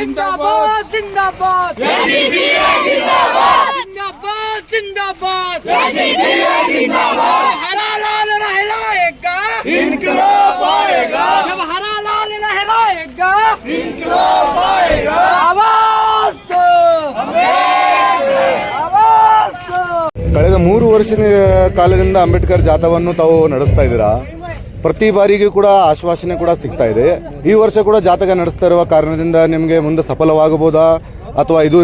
जिंदाबाद जिंदाबाद जिंदाबाद जिंदाबाद हरा लाल लहराएगा इनकलाब आएगा जब हरा लाल लहराएगा इनकलाब आएगा आवाज दो आवाज दो ಕಳೆದ ಮೂರು ವರ್ಷದ ಕಾಲದಿಂದ ಅಂಬೇಡ್ಕರ್ ಜಾಥಾವನ್ನು ತಾವು ನಡೆಸ್ತಾ ಇದ್ದೀರಾ ಪ್ರತಿ ಬಾರಿಗೂ ಕೂಡ ಆಶ್ವಾಸನೆ ಕೂಡ ಸಿಗ್ತಾ ಇದೆ. ಈ ವರ್ಷ ಕೂಡ ಜಾತಕ ನಡೆಸ್ತಾ ಇರುವ ಕಾರಣದಿಂದ ನಿಮಗೆ ಮುಂದೆ ಸಫಲವಾಗಬಹುದಾ? ಅಥವಾ ಇದು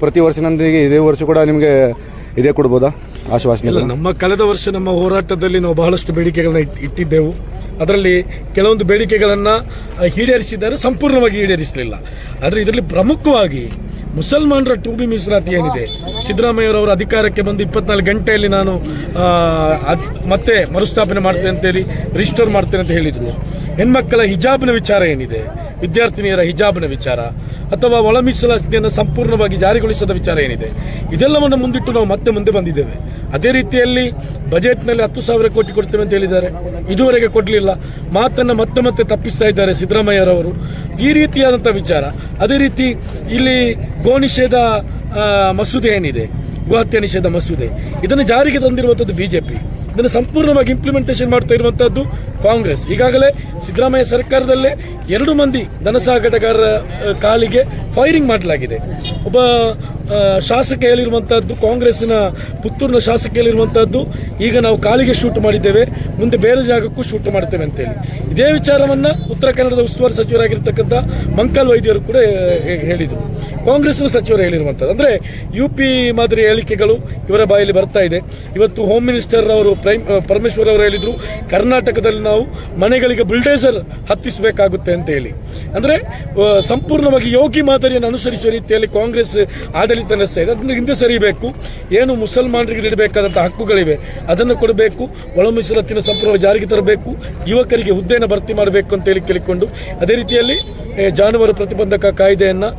ಪ್ರತಿ ವರ್ಷನೊಂದಿಗೆ ಇದೇ ವರ್ಷ ಕೂಡ ನಿಮಗೆ ಇದೇ ಕೊಡ್ಬೋದಾ? ಆಶ್ವಾಸನೆ ನಮ್ಮ ಕಳೆದ ವರ್ಷ ನಮ್ಮ ಹೋರಾಟದಲ್ಲಿ ನಾವು ಬಹಳಷ್ಟು ಬೇಡಿಕೆಗಳನ್ನ ಇಟ್- ಇಟ್ಟಿದ್ದೆವು. ಅದರಲ್ಲಿ ಕೆಲವೊಂದು ಬೇಡಿಕೆಗಳನ್ನ ಈಡೇರಿಸಿದ್ದಾರೆ ಸಂಪೂರ್ಣವಾಗಿ ಈಡೇರಿಸಲಿಲ್ಲ. ಆದರೆ ಇದರಲ್ಲಿ ಪ್ರಮುಖವಾಗಿ ಮುಸಲ್ಮಾನರ ಟು ಬಿ ಮೀಸಲಾತಿ ಏನಿದೆ? ಸಿದ್ದರಾಮಯ್ಯವರವರ ಅಧಿಕಾರಕ್ಕೆ ಬಂದು ಇಪ್ಪತ್ನಾಲ್ಕು ಗಂಟೆಯಲ್ಲಿ ನಾನು ಮತ್ತೆ ಮರುಸ್ಥಾಪನೆ ಮಾಡ್ತೇನೆ ಅಂತೇಳಿ ರಿಜಿಸ್ಟರ್ ಮಾಡ್ತೇನೆ ಅಂತ ಹೇಳಿದರು. ಹೆಣ್ಮಕ್ಕಳ ಹಿಜಾಬ್ನ ವಿಚಾರ ಏನಿದೆ? ವಿದ್ಯಾರ್ಥಿನಿಯರ ಹಿಜಾಬ್ನ ವಿಚಾರ ಅಥವಾ ಒಳ ಮೀಸಲಾತಿಯನ್ನು ಸಂಪೂರ್ಣವಾಗಿ ಜಾರಿಗೊಳಿಸದ ವಿಚಾರ ಏನಿದೆ? ಇದೆಲ್ಲವನ್ನು ಮುಂದಿಟ್ಟು ನಾವು ಮತ್ತೆ ಮುಂದೆ ಬಂದಿದ್ದೇವೆ. ಅದೇ ರೀತಿಯಲ್ಲಿ ಬಜೆಟ್ನಲ್ಲಿ ಹತ್ತು ಸಾವಿರ ಕೋಟಿ ಕೊಡ್ತೇವೆ ಅಂತ ಹೇಳಿದ್ದಾರೆ. ಇದುವರೆಗೆ ಕೊಡಲಿಲ್ಲ. ಮಾತನ್ನು ಮತ್ತೆ ಮತ್ತೆ ತಪ್ಪಿಸ್ತಾ ಇದ್ದಾರೆ ಸಿದ್ದರಾಮಯ್ಯರವರು. ಈ ರೀತಿಯಾದಂಥ ವಿಚಾರ. ಅದೇ ರೀತಿ ಇಲ್ಲಿ ಗೋ ನಿಷೇಧ ಮಸೂದೆ ಏನಿದೆ? ಗೋಹತ್ಯೆ ನಿಷೇಧ ಮಸೂದೆ. ಇದನ್ನು ಜಾರಿಗೆ ತಂದಿರುವಂಥದ್ದು ಬಿಜೆಪಿ. ಇದನ್ನು ಸಂಪೂರ್ಣವಾಗಿ ಇಂಪ್ಲಿಮೆಂಟೇಷನ್ ಮಾಡ್ತಾ ಇರುವಂತಹದ್ದು ಕಾಂಗ್ರೆಸ್. ಈಗಾಗಲೇ ಸಿದ್ದರಾಮಯ್ಯ ಸರ್ಕಾರದಲ್ಲೇ ಎರಡು ಮಂದಿ ಆ, ಕಾಲಿಗೆ ಫೈರಿಂಗ್ ಮಾಡಲಾಗಿದೆ. ಒಬ್ಬ ಶಾಸಕ ಹೇಳಿರುವಂತಹದ್ದು ಕಾಂಗ್ರೆಸ್ನ ಪುತ್ತೂರಿನ ಶಾಸಕ ಹೇಳಿರುವಂತಹದ್ದು ಈಗ ನಾವು ಕಾಲಿಗೆ ಶೂಟ್ ಮಾಡಿದ್ದೇವೆ ಮುಂದೆ ಬೇರೆ ಜಾಗಕ್ಕೂ ಶೂಟ್ ಮಾಡ್ತೇವೆ ಅಂತೇಳಿ. ಇದೇ ವಿಚಾರವನ್ನ ಉತ್ತರ ಕನ್ನಡದ ಉಸ್ತುವಾರಿ ಸಚಿವರಾಗಿರ್ತಕ್ಕಂಥ ಮಂಕಲ್ ವೈದ್ಯರು ಕೂಡ ಹೇಳಿದರು. ಕಾಂಗ್ರೆಸ್ನ ಸಚಿವರು ಹೇಳಿರುವಂತದ್ದು ಅಂದ್ರೆ ಯು ಪಿ ಮಾದರಿ ಹೇಳಿಕೆಗಳು ಇವರ ಬಾಯಲ್ಲಿ ಬರ್ತಾ ಇದೆ. ಇವತ್ತು ಹೋಮ್ ಮಿನಿಸ್ಟರ್ ಅವರು ಪ್ರೈಮ್ ಪರಮೇಶ್ವರ್ ಅವರು ಹೇಳಿದ್ರು, ಕರ್ನಾಟಕದಲ್ಲಿ ನಾವು ಮನೆಗಳಿಗೆ ಬುಲ್ಡೇಸರ್ ಹತ್ತಿಸಬೇಕಾಗುತ್ತೆ ಅಂತ ಹೇಳಿ. ಅಂದ್ರೆ ಸಂಪೂರ್ಣವಾಗಿ ಯೋಗಿ ಮಾದರಿಯನ್ನು ಅನುಸರಿಸುವ ರೀತಿಯಲ್ಲಿ ಕಾಂಗ್ರೆಸ್ ಆಡಳಿತ ನಡೆಸ್ತಾ ಇದೆ ಅದನ್ನು ಹಿಂದೆ ಸರಿಬೇಕು. ಏನು ಮುಸಲ್ಮಾನರಿಗೆ ನೀಡಬೇಕಾದಂತಹ ಹಕ್ಕುಗಳಿವೆ, ಅದನ್ನು ಕೊಡಬೇಕು. ಒಳ ಸಂಪೂರ್ಣ ಜಾರಿಗೆ ತರಬೇಕು. ಯುವಕರಿಗೆ ಹುದ್ದೆಯನ್ನು ಭರ್ತಿ ಮಾಡಬೇಕು ಅಂತ ಹೇಳಿ ಕೇಳಿಕೊಂಡು, ಅದೇ ರೀತಿಯಲ್ಲಿ ಜಾನುವಾರು ಪ್ರತಿಬಂಧಕ ಕಾಯ್ದೆಯನ್ನು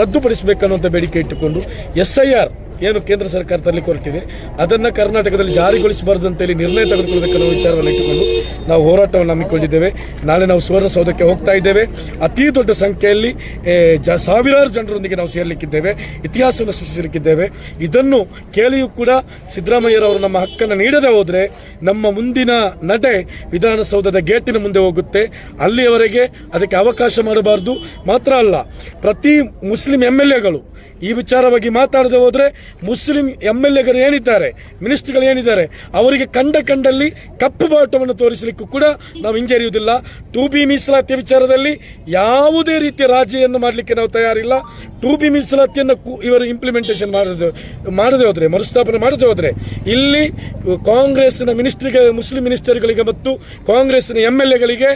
ರದ್ದುಪಡಿಸಬೇಕು ರದ್ದುಪಡಿಸಬೇಕನ್ನುವಂಥ ಬೇಡಿಕೆ ಇಟ್ಟುಕೊಂಡು ಎಸ್ಐಆರ್ ಏನು ಕೇಂದ್ರ ಸರ್ಕಾರ ತರಲಿಕ್ಕೆ ಹೊರಟಿದೆ, ಅದನ್ನ ಕರ್ನಾಟಕದಲ್ಲಿ ಜಾರಿಗೊಳಿಸಬಾರದು ಅಂತೇಳಿ ನಿರ್ಣಯ ತೆಗೆದುಕೊಳ್ಳಬೇಕನ್ನೋ ವಿಚಾರವನ್ನು ಇಟ್ಟುಕೊಂಡು ನಾವು ಹೋರಾಟವನ್ನು ಹಮ್ಮಿಕೊಂಡಿದ್ದೇವೆ. ನಾಳೆ ನಾವು ಸುವರ್ಣಸೌಧಕ್ಕೆ ಹೋಗ್ತಾ ಇದ್ದೇವೆ. ಅತಿ ದೊಡ್ಡ ಸಂಖ್ಯೆಯಲ್ಲಿ ಸಾವಿರಾರು ಜನರೊಂದಿಗೆ ನಾವು ಸೇರಲಿಕ್ಕಿದ್ದೇವೆ, ಇತಿಹಾಸವನ್ನು ಸೃಷ್ಟಿಸಲಿಕ್ಕಿದ್ದೇವೆ. ಇದನ್ನು ಕೇಳಿಯೂ ಕೂಡ ಸಿದ್ದರಾಮಯ್ಯರವರು ನಮ್ಮ ಹಕ್ಕನ್ನು ನೀಡದೆ ಹೋದರೆ ನಮ್ಮ ಮುಂದಿನ ನಡೆ ವಿಧಾನಸೌಧದ ಗೇಟಿನ ಮುಂದೆ ಹೋಗುತ್ತೆ. ಅಲ್ಲಿಯವರೆಗೆ ಅದಕ್ಕೆ ಅವಕಾಶ ಮಾಡಬಾರದು. ಮಾತ್ರ ಅಲ್ಲ, ಪ್ರತಿ ಮುಸ್ಲಿಂ ಎಂ ಎಲ್ ಎಗಳು ಈ ವಿಚಾರವಾಗಿ ಮಾತಾಡದೆ ಹೋದ್ರೆ ಮುಸ್ಲಿಂ ಎಂ ಎಲ್ ಎಗಳು ಏನಿದ್ದಾರೆ, ಮಿನಿಸ್ಟರ್ಗಳು ಏನಿದ್ದಾರೆ, ಅವರಿಗೆ ಕಂಡ ಕಂಡಲ್ಲಿ ಕಪ್ಪು ಬಾಟವನ್ನು ತೋರಿಸಲಿಕ್ಕೂ ಕೂಡ ನಾವು ಹಿಂಜರಿಯುವುದಿಲ್ಲ. ಟು ಬಿ ಮೀಸಲಾತಿ ವಿಚಾರದಲ್ಲಿ ಯಾವುದೇ ರೀತಿಯ ರಾಜಿಯನ್ನು ಮಾಡಲಿಕ್ಕೆ ನಾವು ತಯಾರಿಲ್ಲ. ಟು ಬಿ ಮೀಸಲಾತಿಯನ್ನು ಇವರು ಇಂಪ್ಲಿಮೆಂಟೇಷನ್ ಮಾಡದೆ ಮಾಡದೆ ಹೋದರೆ, ಮರುಸ್ಥಾಪನೆ ಮಾಡದೆ ಹೋದರೆ, ಇಲ್ಲಿ ಕಾಂಗ್ರೆಸ್ನ ಮಿನಿಸ್ಟ್ರಿಗೆ, ಮುಸ್ಲಿಂ ಮಿನಿಸ್ಟರ್ಗಳಿಗೆ ಮತ್ತು ಕಾಂಗ್ರೆಸ್ನ ಎಂ ಎಲ್ ಎಗಳಿಗೆ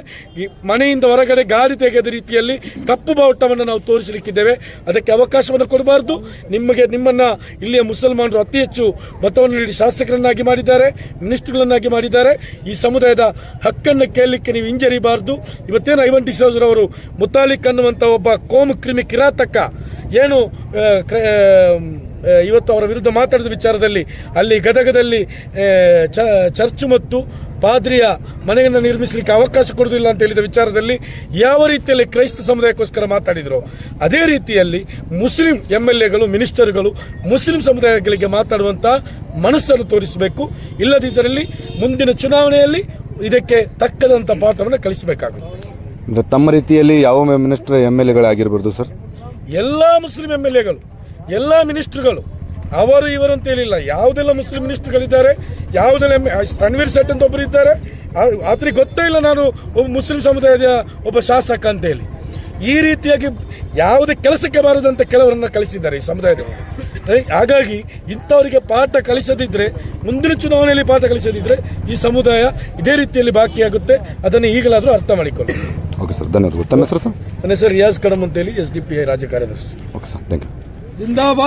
ಮನೆಯಿಂದ ಹೊರಗಡೆ ಗಾಡಿ ತೆಗೆದ ರೀತಿಯಲ್ಲಿ ಕಪ್ಪು ಬಾವುಟವನ್ನು ನಾವು ತೋರಿಸಲಿಕ್ಕಿದ್ದೇವೆ. ಅದಕ್ಕೆ ಅವಕಾಶವನ್ನು ಕೊಡಬಾರದು. ನಿಮಗೆ ನಿಮ್ಮನ್ನ ಇಲ್ಲಿಯ ಮುಸಲ್ಮಾನರು ಅತಿ ಹೆಚ್ಚು ಮತವನ್ನು ನೀಡಿ ಶಾಸಕರನ್ನಾಗಿ ಮಾಡಿದ್ದಾರೆ, ಮಿನಿಸ್ಟರ್ಗಳನ್ನಾಗಿ ಮಾಡಿದ್ದಾರೆ. ಈ ಸಮುದಾಯದ ಹಕ್ಕನ್ನು ಕೇಳಲಿಕ್ಕೆ ನೀವು ಹಿಂಜರಿಬಾರದು. ಇವತ್ತೇನು ಐವನ್ ಡಿಸೋಜರ್ ಅವರು ಮುತಾಲಿಕ್ ಅನ್ನುವಂಥ ಒಬ್ಬ ಕೋಮು ಕ್ರಿಮಿ ಕಿರಾತಕ ಏನು ಇವತ್ತು ಅವರ ವಿರುದ್ಧ ಮಾತಾಡಿದ ವಿಚಾರದಲ್ಲಿ ಅಲ್ಲಿ ಗದಗದಲ್ಲಿ ಚರ್ಚ್ ಮತ್ತು ಪಾದ್ರಿಯ ಮನೆಯನ್ನು ನಿರ್ಮಿಸಲಿಕ್ಕೆ ಅವಕಾಶ ಕೊಡುವುದಿಲ್ಲ ಅಂತ ಹೇಳಿದ ವಿಚಾರದಲ್ಲಿ ಯಾವ ರೀತಿಯಲ್ಲಿ ಕ್ರೈಸ್ತ ಸಮುದಾಯಕ್ಕೋಸ್ಕರ ಮಾತಾಡಿದ್ರು? ಅದೇ ರೀತಿಯಲ್ಲಿ ಮುಸ್ಲಿಂ ಎಂ ಎಲ್ ಎಗಳು ಮಿನಿಸ್ಟರ್ಗಳು ಮುಸ್ಲಿಂ ಸಮುದಾಯಗಳಿಗೆ ಮಾತಾಡುವಂತಹ ಮನಸ್ಸನ್ನು ತೋರಿಸಬೇಕು. ಇಲ್ಲದಿದ್ದರಲ್ಲಿ ಮುಂದಿನ ಚುನಾವಣೆಯಲ್ಲಿ ಇದಕ್ಕೆ ತಕ್ಕದಂತ ಪಾತ್ರವನ್ನು ಕಳಿಸಬೇಕಾಗುತ್ತೆ. ಅಂದ್ರೆ ತಮ್ಮ ರೀತಿಯಲ್ಲಿ ಯಾವ ಮಿನಿಸ್ಟರ್ ಎಂ ಎಲ್ ಎಗಳಾಗಿರ್ಬೋದು ಸರ್? ಎಲ್ಲಾ ಮುಸ್ಲಿಂ ಎಂ ಎಲ್ ಎಗಳು ಎಲ್ಲಾ ಮಿನಿಸ್ಟರ್ಗಳು ಅವರು ಇವರು ಅಂತ ಹೇಳಿಲ್ಲ. ಯಾವುದೆಲ್ಲ ಮುಸ್ಲಿಂ ಮಿನಿಸ್ಟರ್ಗಳಿದ್ದಾರೆ ಯಾವುದೆಲ್ಲ ತನ್ವೀರ್ ಸೆಟ್ ಅಂತ ಒಬ್ಬರು ಇದ್ದಾರೆ. ಆದ್ರೆ ಆತನಿಗೆ ಗೊತ್ತೇ ಇಲ್ಲ ನಾನು ಒಬ್ಬ ಮುಸ್ಲಿಂ ಸಮುದಾಯದ ಒಬ್ಬ ಶಾಸಕ ಅಂತ ಹೇಳಿ. ಈ ರೀತಿಯಾಗಿ ಯಾವುದೇ ಕೆಲಸಕ್ಕೆ ಬಾರದಂತ ಕೆಲವರನ್ನ ಕಳಿಸಿದ್ದಾರೆ ಈ ಸಮುದಾಯದವರು. ಹಾಗಾಗಿ ಇಂಥವರಿಗೆ ಪಾಠ ಕಲಿಸದಿದ್ರೆ ಮುಂದಿನ ಚುನಾವಣೆಯಲ್ಲಿ ಪಾಠ ಕಲಿಸದಿದ್ರೆ ಈ ಸಮುದಾಯ ಇದೇ ರೀತಿಯಲ್ಲಿ ಬಾಕಿಯಾಗುತ್ತೆ. ಅದನ್ನು ಈಗಲಾದರೂ ಅರ್ಥ ಮಾಡಿಕೊಳ್ಳಿ. ಓಕೆ ಸರ್ ಧನ್ಯವಾದಗಳು. ತಮ್ಮ ಹೆಸರು ಸರ್ ನನ್ನ ಹೆಸರು ರಿಯಾಜ್ ಕಡಮ್ ಅಂತೇಳಿ ಎಸ್ ಡಿ ಪಿ ಐ ರಾಜ್ಯ ಕಾರ್ಯದರ್ಶಿ. Okay sir thank you zindabad.